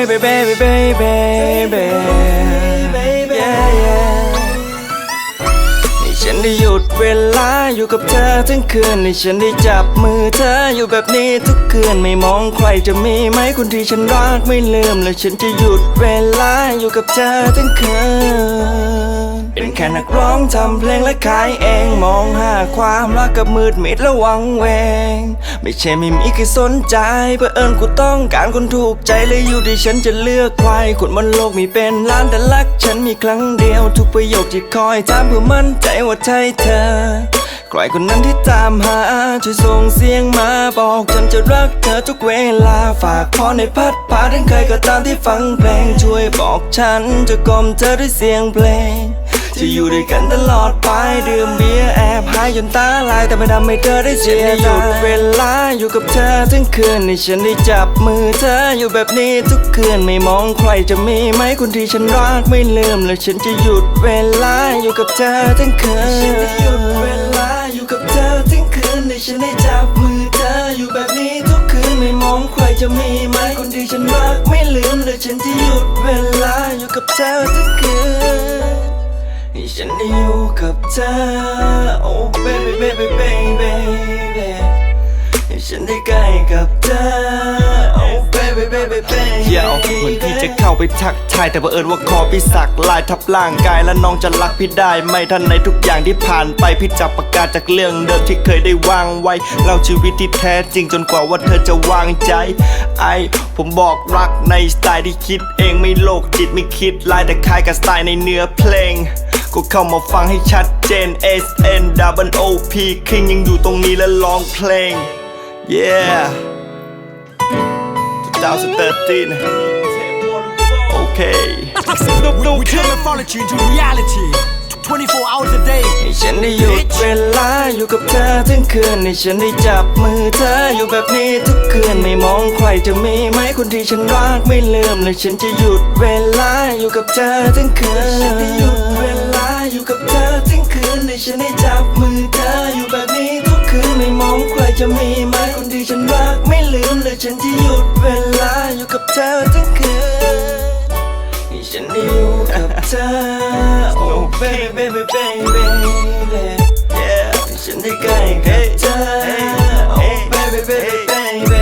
baby baby baby baby yeah yeah ให้ฉันได้หยุดเวลาอยู่กับเธอทั้งคืนให้ฉันได้จับมือเธออยู่แบบนี้ทุกคืนไม่มองใครจะมีไหมคนที่ฉันรักไม่ลืมและฉันจะหยุดเวลาอยู่กับเธอทั้งคืน เป็นแค่นักร้องทำเพลงและขายเองมองหาความรักกับมืดมิดและหวังเวง ไม่ใช่ไม่มีใครสนใจเพื่อเอิญกูต้องการคนถูกใจเลยอยู่ที่ฉันจะเลือกใครคนบนโลกมีเป็นล้านแต่รักฉันมีครั้งเดียวทุกประโยคที่คอยถามเพื่อมั่นใจว่าใช่เธอใครคนนั้นที่ตามหาช่วยส่งเสียงมาบอกฉันจะรักเธอทุกเวลาฝากพรในพัดพาถึงใครก็ตามที่ฟังเพลงช่วยบอกฉันจะกล่อมเธอด้วยเสียงเพลง จะอยู่ด้วยกันตลอดไปดื่มเบียร์แอบหายจนตาลายแต่ไม่ทำให้เธอได้เสียใจหยุดเวลาอยู่กับเธอทั้งคืนให้ฉันได้จับมือเธออยู่แบบนี้ทุกคืนไม่มองใครจะมีไหมคนที่ฉันรักไม่ลืมและฉันจะหยุดเวลาอยู่กับเธอทั้งคืนฉันได้หยุดเวลาอยู่กับเธอทั้งคืนให้ฉันได้จับมือเธออยู่แบบนี้ทุกคืนไม่มองใครจะมีไหมคนที่ฉันรักไม่ลืมและฉันจะหยุดเวลาอยู่กับเธอทั้งคืน ให้ฉันได้อยู่กับเธอ Oh baby baby baby baby ให้ฉันได้ใกล้กับเธอ Oh baby baby baby เดี๋ยวเหมือนพี่จะเข้าไปทักทายแต่บังเอิญว่าคอพี่สักลายทับร่างกายและน้องจะรักพี่ได้ไหม่ทันในทุกอย่างที่ผ่านไปพี่จับปากกาจากเรื่องเดิมที่เคยได้วางไว้เล่าชีวิตที่แท้จริงจนกว่าว่าเธอจะวางใจ ไอผมบอกรักในสไตล์ที่คิดเองไม่โลกจิตไม่คิดลายแต่คล้ายกับสไตล์ในเนื้อเพลง ก็เข้ามาฟังให้ชัดเจน S N W O P คิงยังอยู่ตรงนี้และร้องเพลง yeah 2013 Okay We, we turn mythology into reality. 24 hours a day. ให้ฉันได้หยุดเวลาอยู่กับเธอทั้งคืนให้ฉันได้จับมือเธออยู่แบบนี้ทุกคืนไม่มองใครจะมีไหมคนที่ฉันรักไม่ลืมและฉันจะหยุดเวลาอยู่กับเธอทั้งคืนฉันได้หยุดเวลา ให้ฉันได้จับมือเธออยู่แบบนี้ทุกคืนไม่มองใครจะมีไหมคนดีฉันรักไม่ลืมเลยฉันที่หยุดเวลาอยู่กับเธอทั้งคืนให้ฉันได้อยู่กับเธอ Oh baby baby baby yeah ให้ฉันได้ใกล้กับเธอ oh baby baby baby